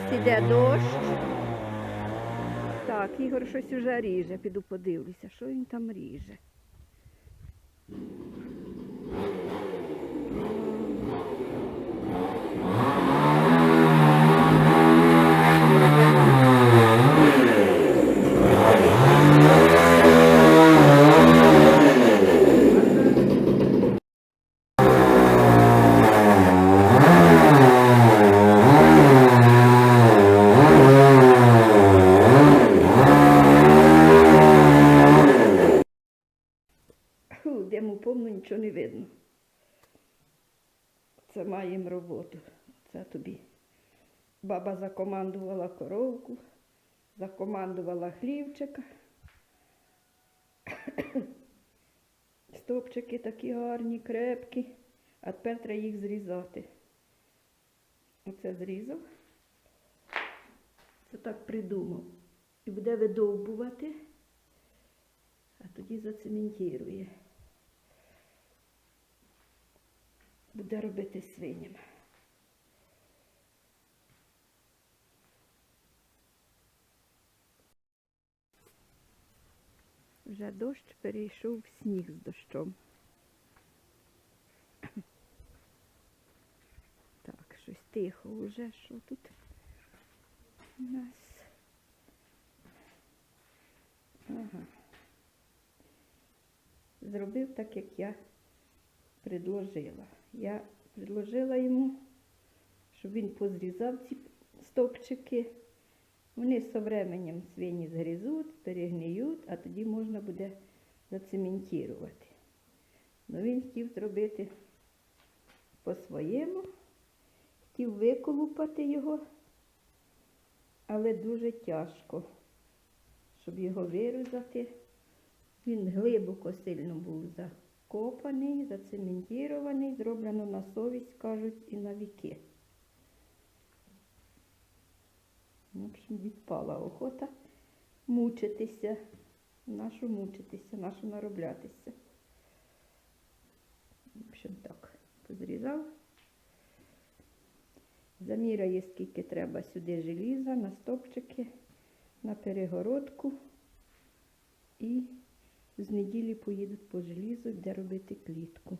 нас іде дощ. Так, Ігор щось уже ріже, піду подивлюся, що він там ріже. Диму повно, нічого не видно. Це маємо роботу. Це тобі. Баба закомандувала коровку, закомандувала хлівчика. Стопчики такі гарні, крепкі, а тепер треба їх зрізати. Оце зрізав. Це так придумав. І буде видовбувати, а тоді зацементірує. Буде робити свиням. Вже дощ перейшов в сніг з дощом. Так, щось тихо вже, що тут у нас. Ага. Зробив так, як я предложила. Я предложила йому, щоб він позрізав ці стовпчики. Вони з временем свині згрізуть, перегниють, а тоді можна буде зацементувати. Ну він хотів зробити по-своєму, хотів виколупати його, але дуже тяжко, щоб його вирізати. Він глибоко сильно був закопаний, зацементірований, зроблено на совість, кажуть, і на віки. В общем, відпала охота мучитися. Нашу мучитися, нашу нароблятися. В общем, так, позрізав. Заміряє, скільки треба сюди желіза, на стопчики, на перегородку. І з неділі поїдуть по желізу, де робити клітку.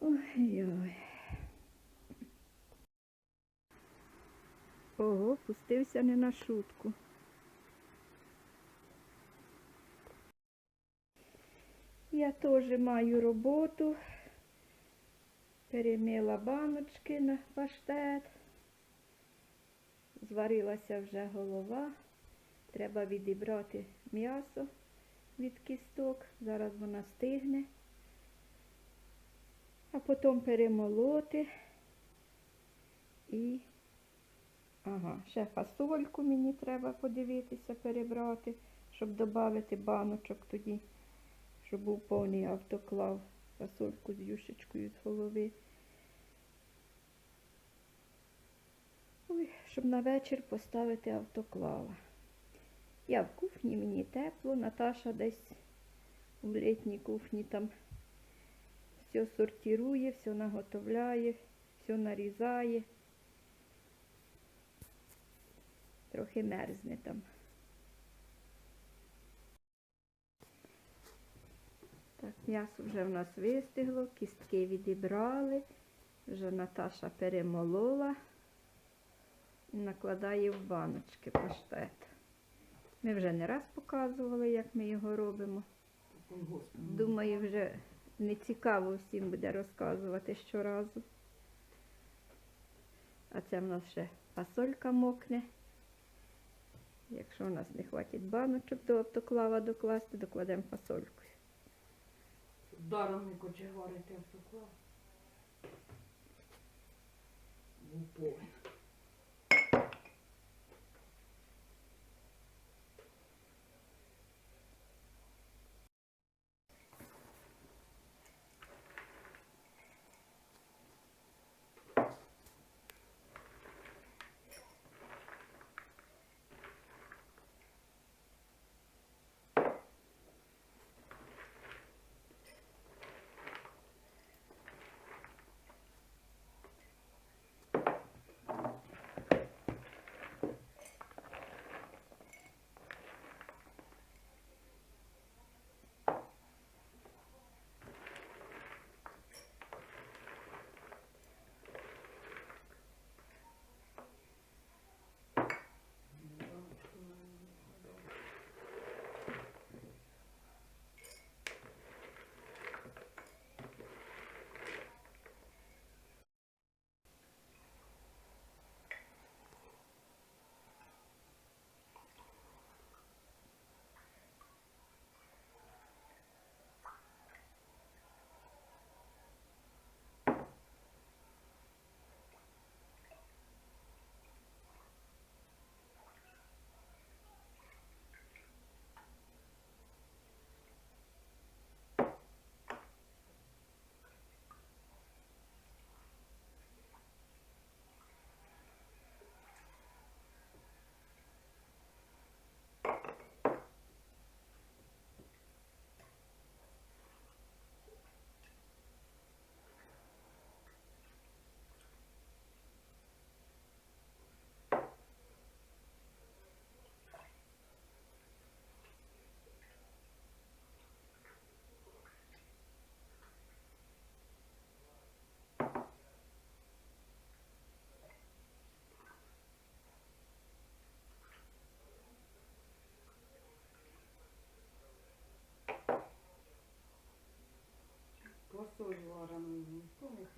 Ой-ой. Ого, пустився не на шутку. Я теж маю роботу. Перемила баночки на паштет. Зварилася вже голова. Треба відібрати м'ясо від кісток. Зараз вона стигне. А потім перемолоти. І, ага, ще фасольку мені треба подивитися, перебрати, щоб додати баночок тоді, щоб був повний автоклав. Фасольку з юшечкою з голови. Ой, щоб на вечір поставити автоклава. Я в кухні, мені тепло, Наташа десь в літній кухні там все сортирує, все наготовляє, все нарізає. Трохи мерзне там. Так, м'ясо вже в нас вистигло, кістки відібрали, вже Наташа перемолола накладає в баночки паштет. Ми вже не раз показували, як ми його робимо. Думаю, вже не цікаво всім буде розказувати щоразу. А це в нас ще фасолька мокне. Якщо у нас не хватить баночок до автоклава докласти, докладемо фасольку. Даром не кочегарити автоклав. Повен.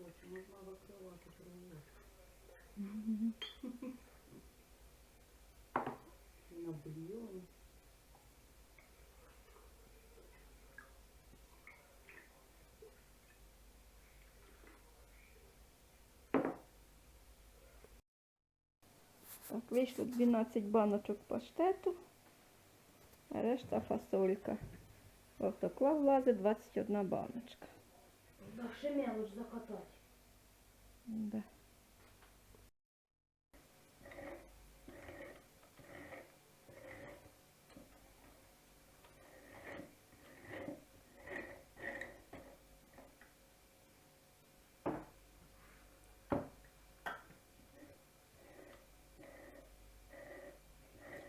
Хоче, можна закривати проводку. На бульйоні. Так, вийшло 12 баночок паштету, а решта фасолька. В автоклав влазить 21 баночка. Да, ще мелоч закатати. Да.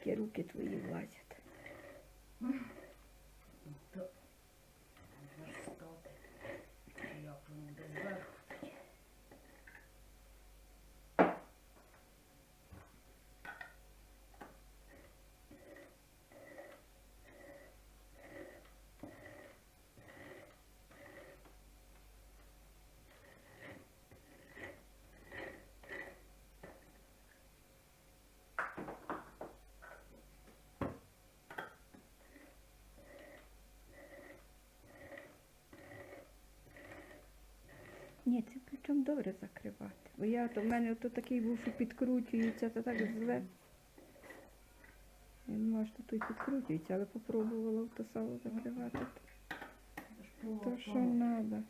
Руки твої влазять. Ні, це причому добре закривати. Бо я то в мене то такий був, що підкручується, то так зле. Я думала, що тут підкручується, але попробувала то сало закривати. То що треба.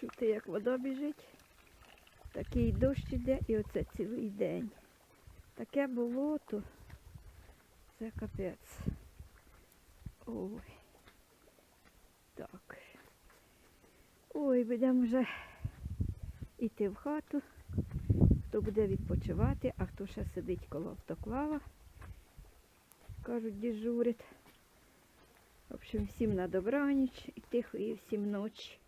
Чути, як вода біжить. Такий дощ іде і оце цілий день. Таке болото. Це капець. Ой. Так. Ой, будемо вже йти в хату. Хто буде відпочивати, а хто ще сидить коло автоклава. Кажуть, дежурить. В общем, всім на добраніч і тихої всім ночі.